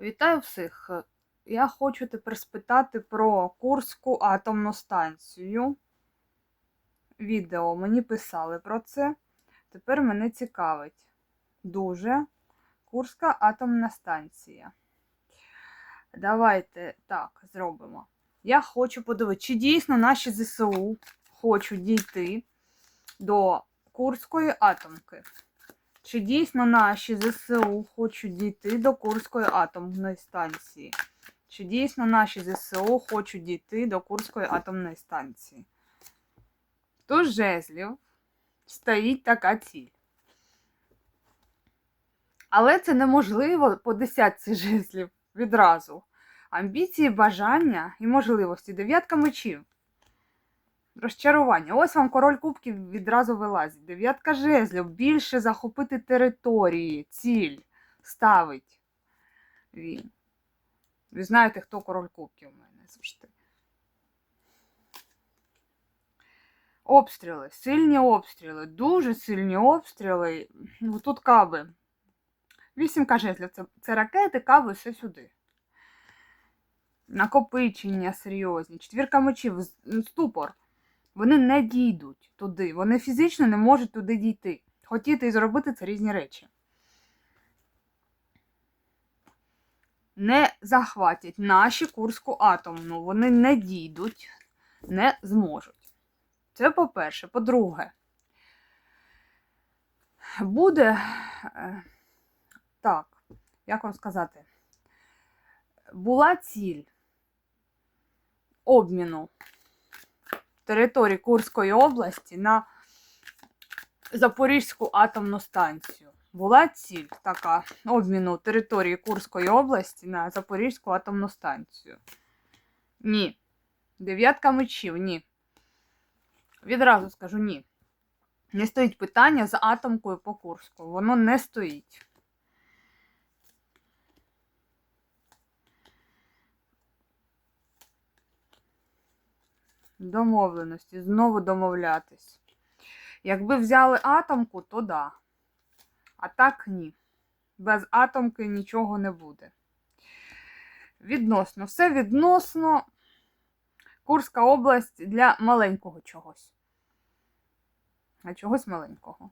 Вітаю всіх! Я хочу тепер спитати про Курську атомну станцію. Відео мені писали про це. Тепер мене цікавить дуже Курська атомна станція. Давайте так зробимо. Я хочу подивитися, чи дійсно наші ЗСУ хочуть дійти до Курської атомки. Чи дійсно наші ЗСУ хочуть дійти до Курської атомної станції? Чи дійсно наші ЗСУ хочуть дійти до Курської атомної станції? Тож жезлів стоїть така ціль. Але це неможливо по десятці жезлів відразу. Амбіції, бажання і можливості. Дев'ятка мечів. Розчарування. Ось вам король кубків відразу вилазить. Дев'ятка жезлів. Більше захопити території, ціль ставить він. Ви знаєте, хто король кубків у мене завжди. Обстріли, сильні обстріли, дуже сильні обстріли. Ну, Тут каби. Вісімка жезлів. Це, це ракети, каби, все сюди. Накопичення серйозні. Четвірка мечів, ступор. Вони не дійдуть туди. Вони фізично не можуть туди дійти. Хотіти і зробити це різні речі. Не захватять наші Курську атомну. Вони не дійдуть, не зможуть. Це по-перше. По-друге, буде. е, Так, як вам сказати? Була ціль обміну території Курської області на Запорізьку атомну станцію. Була ціль така обміну території Курської області на Запорізьку атомну станцію. Ні. Дев'ятка мечів, ні. Відразу скажу ні. Не стоїть питання з атомкою по Курську. Воно не стоїть. Домовленості, знову домовлятись. Якби взяли атомку, то да. А так ні. Без атомки нічого не буде. Відносно, все відносно. Курська область для маленького чогось. А чогось маленького.